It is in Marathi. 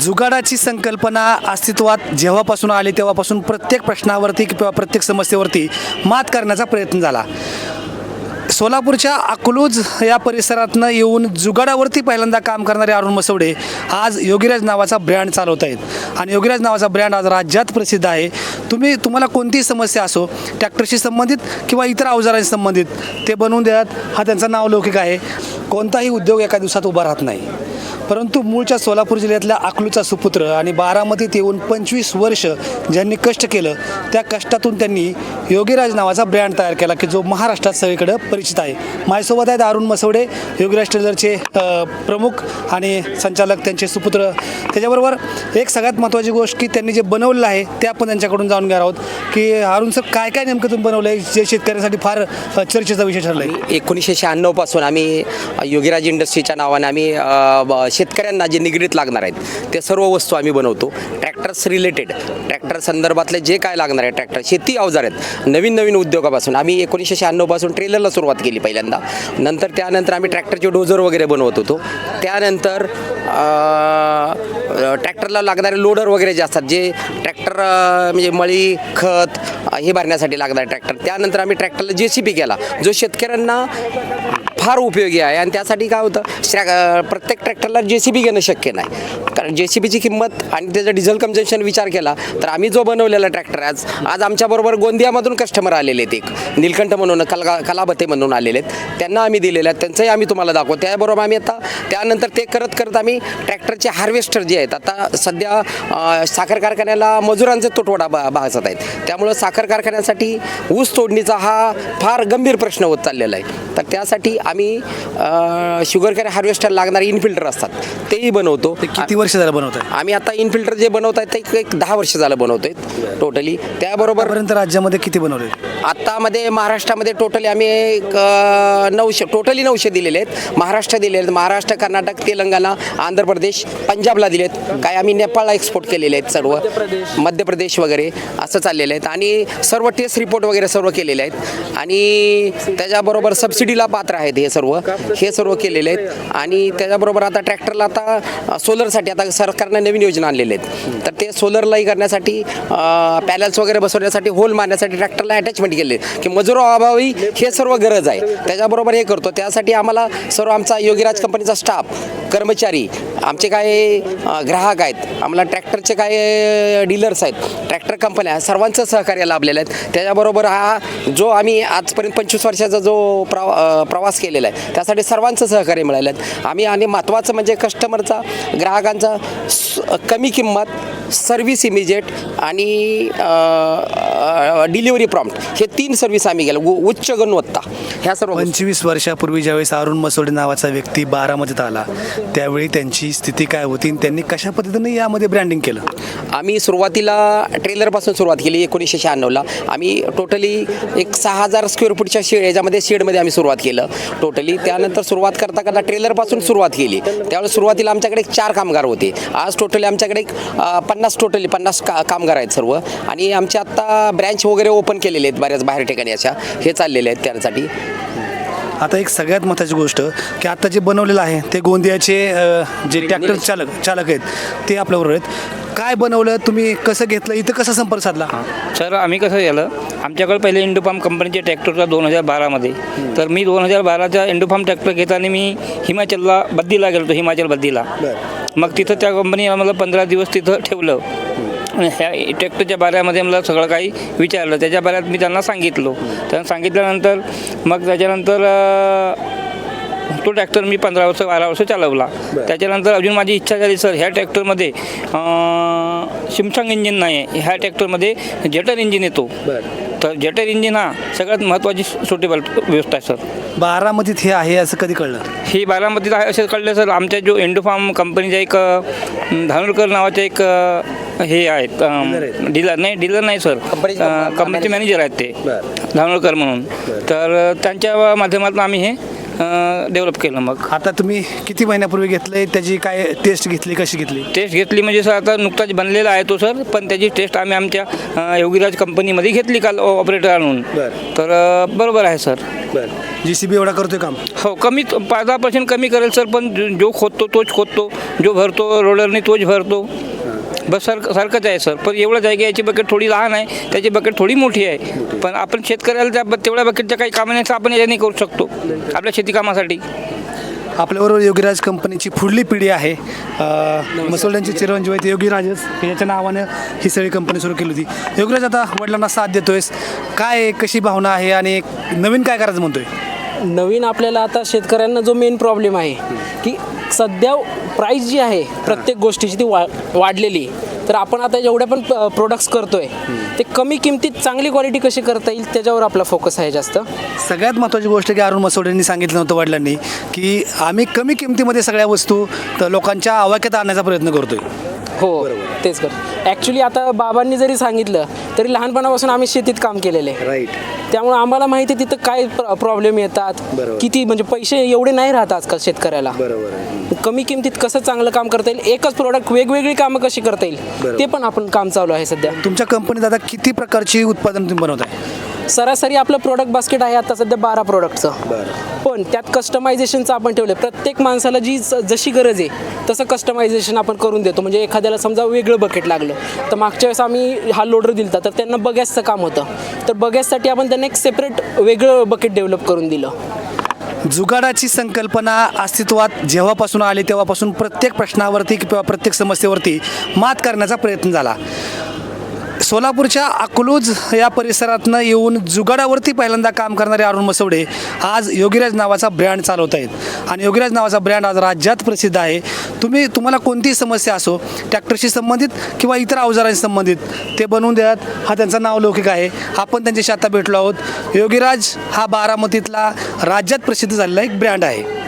जुगाडाची संकल्पना अस्तित्वात जेव्हापासून आली तेव्हापासून प्रत्येक प्रश्नावरती किंवा प्रत्येक समस्येवरती मात करण्याचा प्रयत्न झाला. सोलापूरच्या अकलूज या परिसरातनं येऊन जुगाडावरती पहिल्यांदा काम करणारे अरुण मसवडे आज योगीराज नावाचा ब्रँड चालवत आहेत. आणि योगीराज नावाचा ब्रँड आज राज्यात प्रसिद्ध आहे. तुम्ही तुम्हाला कोणतीही समस्या असो ट्रॅक्टरशी संबंधित किंवा इतर अवजारांशी संबंधित ते बनवून देतात हा त्यांचा नावलौकिक आहे. कोणताही उद्योग एका दिवसात उभा राहत नाही. परंतु मूळच्या सोलापूर जिल्ह्यातल्या अकलूचा सुपुत्र आणि बारामतीत येऊन पंचवीस वर्ष ज्यांनी कष्ट केलं त्या कष्टातून त्यांनी योगीराज नावाचा ब्रँड तयार केला की जो महाराष्ट्रात सगळीकडं परिचित आहे. माझ्यासोबत आहेत अरुण मसवडे योगीराज टेलरचे प्रमुख आणि संचालक त्यांचे सुपुत्र. त्याच्याबरोबर एक सगळ्यात महत्त्वाची गोष्ट की त्यांनी जे बनवलेलं आहे ते आपण त्यांच्याकडून जाणून घेणार आहोत. की अरुण सर काय काय नेमकं तुम्ही बनवलं आहे जे शेतकऱ्यांसाठी फार चर्चेचा विषय ठरला आहे एकोणीसशे शहाण्णवपासून आम्ही योगीराज इंडस्ट्रीच्या नावाने आम्ही ब- शेतकऱ्यांना जे निगडीत लागणार आहेत ते सर्व वस्तू आम्ही बनवतो. ट्रॅक्टर्स रिलेटेड ट्रॅक्टर संदर्भातले जे काय लागणार आहे ट्रॅक्टर शेती अवजार आहेत. नवीन नवीन उद्योगापासून आम्ही एकोणीसशे शहाण्णवपासून ट्रेलरला सुरुवात केली पहिल्यांदा. नंतर त्यानंतर आम्ही ट्रॅक्टरचे डोझर वगैरे बनवत होतो. त्यानंतर ट्रॅक्टरला लागणारे लोडर वगैरे जे असतात जे ट्रॅक्टर म्हणजे मळी खत हे भरण्यासाठी लागणारे ट्रॅक्टर त्यानंतर आम्ही ट्रॅक्टरला जे सी बी केला जो शेतकऱ्यांना फार उपयोगी आहे. आणि त्यासाठी काय होतं श्रॅ- प्रत्येक ट्रॅक्टरला जे सी बी घेणं शक्य नाही. कारण जे सी बीची किंमत आणि त्याचं डिझेल कन्झम्पशन विचार केला तर आम्ही जो बनवलेला ट्रॅक्टर आज आज आमच्याबरोबर गोंदियामधून कस्टमर आलेले आहेत एक. नीलकंठ म्हणून कलगा कलाबते म्हणून आलेले आहेत. त्यांना आम्ही दिलेले आहेत त्यांचंही आम्ही तुम्हाला दाखवू त्याबरोबर आम्ही आता त्यानंतर ते करत करत आम्ही ट्रॅक्टरचे हार्वेस्टर जे आहेत आता सध्या साखर कारखान्याला मजुरांचे तुटवडा बा भासत आहेत. त्यामुळं साखर कारखान्यासाठी ऊस तोडणीचा हा फार गंभीर प्रश्न होत चाललेला आहे. तर त्यासाठी आम्ही अ, शुगर कॅरी हार्वेस्टर लागणारे इनफिल्टर असतात. तेही बनवतो. किती वर्ष झालं बनवत आहे आम्ही आता इनफिल्टर जे बनवत आहेत ते एक- दहा वर्ष झालं बनवतोय टोटली त्याबरोबर आतापर्यंत राज्यामध्ये किती बनवले? आत्तामध्ये महाराष्ट्रामध्ये टोटली आम्ही एक नऊशे टोटली नऊशे दिलेले आहेत. महाराष्ट्र दिलेले आहेत. महाराष्ट्र कर्नाटक तेलंगणा आंध्र प्रदेश पंजाबला दिलेत. काय आम्ही नेपाळला एक्सपोर्ट केलेले आहेत सर्व. मध्य प्रदेश वगैरे असं चाललेलं आहेत. आणि सर्व टेस्ट रिपोर्ट वगैरे सर्व केलेले आहेत. आणि त्याच्याबरोबर सबसिडीला पात्र आहेत हे. हे सर्व हे सर्व केलेले आहेत. आणि त्याच्याबरोबर आता ट्रॅक्टरला आता सोलरसाठी आता सरकारनं नवीन योजना आणलेली आहेत. तर ते सोलरलाही करण्यासाठी पॅनल्स वगैरे बसवण्यासाठी होल मारण्यासाठी ट्रॅक्टरला अटॅचमेंट केले की मजुरो अभावी हे सर्व गरज आहे. त्याच्याबरोबर हे करतो. त्यासाठी आम्हाला सर्व आमचा योगीराज कंपनीचा स्टाफ कर्मचारी आमचे काय ग्राहक आहेत आम्हाला ट्रॅक्टरचे काय डीलर्स आहेत ट्रॅक्टर कंपन्या सर्वांचं सहकार्य लाभलेलं आहेत. त्याच्याबरोबर हा जो आम्ही आजपर्यंत पंचवीस वर्षाचा जो प्रवा प्रवास केलेला आहे त्यासाठी सर्वांचं सहकार्य मिळालं आहे. आम्ही आणि महत्त्वाचं म्हणजे कस्टमरचा ग्राहकांचा स- कमी किंमत सर्व्हिस इमिजिएट आणि डिलिव्हरी प्रॉम्प्ट. हे तीन सर्व्हिस आम्ही गेलो उच्च गुणवत्ता. ह्या सर्व. पंचवीस वर्षापूर्वी ज्यावेळेस अरुण मसोडे नावाचा व्यक्ती बारामतीत आला त्यावेळी त्यांची स्थिती काय होती आणि त्यांनी कशा पद्धतीने यामध्ये ब्रँडिंग केलं? आम्ही सुरुवातीला ट्रेलरपासून सुरुवात केली एकोणीसशे शहाण्णवला. आम्ही टोटली एक सहा हजार स्क्वेअर फूटच्या शेड याच्यामध्ये शेडमध्ये आम्ही सुरुवात केलं. टोटली त्यानंतर सुरुवात करता करता ट्रेलरपासून सुरुवात केली. त्यावेळेस सुरुवातीला आमच्याकडे एक चार कामगार होते. आज टोटली आमच्याकडे एक पन्नास टोटली पन्नास का कामगार आहेत सर्व. आणि आमचे आत्ता ब्रँच वगैरे ओपन केलेले आहेत बऱ्याच बाहेर ठिकाणी अशा. हे चाललेले आहेत त्यासाठी आता एक सगळ्यात महत्त्वाची गोष्ट की आता जे बनवलेलं आहे ते गोंदियाचे जे ट्रॅक्टर चालक चालक आहेत ते आपल्याबरोबर आहेत. काय बनवलं तुम्ही कसं घेतलं इथं कसा संपर्क साधला? सर आम्ही कसं झालं आमच्याकडे पहिले इंडोफार्म कंपनीचे ट्रॅक्टर होता दोन हजार बारामध्ये तर मी दोन हजार बाराचा इंडोफार्म ट्रॅक्टर घेताना मी हिमाचलला बद्दीला गेलो होतो हिमाचल बद्दीला मग तिथं त्या कंपनी मला पंधरा दिवस तिथं ठेवलं. आणि ह्या ट्रॅक्टरच्या बाऱ्यामध्ये मला सगळं काही विचारलं. त्याच्या बाऱ्यात मी त्यांना सांगितलं. त्यांना सांगितल्यानंतर मग त्याच्यानंतर तो ट्रॅक्टर मी पंधरा वर्ष बारा वर्ष चालवला. त्याच्यानंतर अजून माझी इच्छा झाली सर ह्या ट्रॅक्टरमध्ये शिमसंग इंजिन नाही आहे ह्या ट्रॅक्टरमध्ये जेटर इंजिन येतो. तर जेटर इंजिन हा सगळ्यात महत्त्वाची सुटेबल व्यवस्था आहे सर. बारामतीत हे आहे असं कधी कळलं? ही बारामतीत आहे असे कळलं सर. आमच्या जो इंडोफार्म कंपनीचा एक अं, धानोरकर नावाचे एक अं, हे आहेत डीलर. नाही डीलर नाही सर. कंपनीचे कंपनीचे मॅनेजर आहेत ते. धानोरकर म्हणून. तर त्यांच्या माध्यमातून आम्ही हे डेव्हलप केलं मग. आता तुम्ही किती महिन्यापूर्वी घेतले त्याची काय टेस्ट घेतली कशी घेतली? टेस्ट घेतली म्हणजे सर आता नुकताच बनलेला आहे तो सर पण त्याची टेस्ट आम्ही आमच्या अ, योगीराज कंपनीमध्ये घेतली काल ऑपरेटर आणून. बरं. तर अ, बरोबर आहे सर. बरं. जी सी बी एवढा करतोय काम? हो कमी पाच दहा पर्सेंट कमी करेल सर पण जो- जो खोदतो तोच खोदतो जो भरतो रोलरने तोच भरतो. बस सारखं सारखंच आहे सर. पण एवढं की याची बकेट थोडी लहान आहे त्याची बकेट थोडी मोठी आहे. पण आपण शेतकऱ्याला त्या तेवढ्या बकेटच्या काही कामं नाही तर आपण याने करू शकतो आपल्या शेती कामासाठी. आपल्याबरोबर योगीराज कंपनीची पुढली पिढी आहे. अं, मसोल्यांचे चिरंजीव आहेत योगीराजच याच्या नावानं ही सगळी कंपनी सुरू केली होती. योगीराज आता वडिलांना साथ देतोयस. काय आहे, कशी भावना आहे आणि नवीन काय करायचं म्हणतोय? नवीन आपल्याला आता शेतकऱ्यांना जो मेन प्रॉब्लेम आहे की सध्या प्राईस जी आहे प्रत्येक गोष्टीची ती वा वाढलेली आहे. तर आपण आता जेवढ्या पण प्रोडक्ट्स करतोय ते कमी किमतीत चांगली क्वालिटी कशी करता येईल त्याच्यावर आपला फोकस आहे जास्त सगळ्यात महत्त्वाची गोष्ट की अरुण मसोडेंनी सांगितलं होतं वडिलांनी की आम्ही कमी किमतीमध्ये सगळ्या वस्तू लोकांच्या आवाक्यात आणण्याचा प्रयत्न करतोय हो तेच कर. ॲक्च्युली आता बाबांनी जरी सांगितलं तरी लहानपणापासून आम्ही शेतीत काम केलेलं आहे. राईट त्यामुळे आम्हाला माहिती आहे तिथं काय प्रॉब्लेम येतात बरोबर. किती म्हणजे पैसे एवढे नाही राहत आजकाल शेतकऱ्याला. बरोबर कमी किमतीत कसं चांगलं काम करता येईल एकच प्रोडक्ट वेगवेगळी कामं कशी करता बरोबर. येईल ते पण आपण काम चालू आहे सध्या. तुमच्या कंपनीत आता किती प्रकारची उत्पादन तुम्ही बनवताय? सरासरी आपलं प्रोडक्ट बास्केट आहे आता सध्या बारा प्रोडक्टचं पण त्यात कस्टमायझेशनचं आपण ठेवलं प्रत्येक माणसाला जी ज- जशी गरज आहे तसं कस्टमायझेशन आपण करून देतो. म्हणजे एखाद्याला समजा वेगळं बकेट लागलं तर मागच्या वेळेस आम्ही हा लोडर दिलता तर त्यांना बगॅसचं काम होतं. तर बगॅससाठी आपण त्यांना एक सेपरेट वेगळं बकेट डेव्हलप करून दिलं. जुगाडाची संकल्पना अस्तित्वात जेव्हापासून आली तेव्हापासून प्रत्येक प्रश्नावरती किंवा प्रत्येक समस्येवरती मात करण्याचा प्रयत्न झाला. सोलापूरच्या अकलूज या परिसरातनं येऊन जुगाडावरती पहिल्यांदा काम करणारे अरुण मसवडे आज योगीराज नावाचा ब्रँड चालवत आहेत. आणि योगीराज नावाचा ब्रँड आज राज्यात प्रसिद्ध आहे. तुम्ही तुम्हाला कोणतीही समस्या असो ट्रॅक्टरशी संबंधित किंवा इतर अवजारांशी संबंधित ते बनवून देतात हा त्यांचा नावलौकिक आहे. आपण त्यांच्याशी आता भेटलो आहोत. योगीराज हा बारामतीतला राज्यात प्रसिद्ध झालेला एक ब्रँड आहे.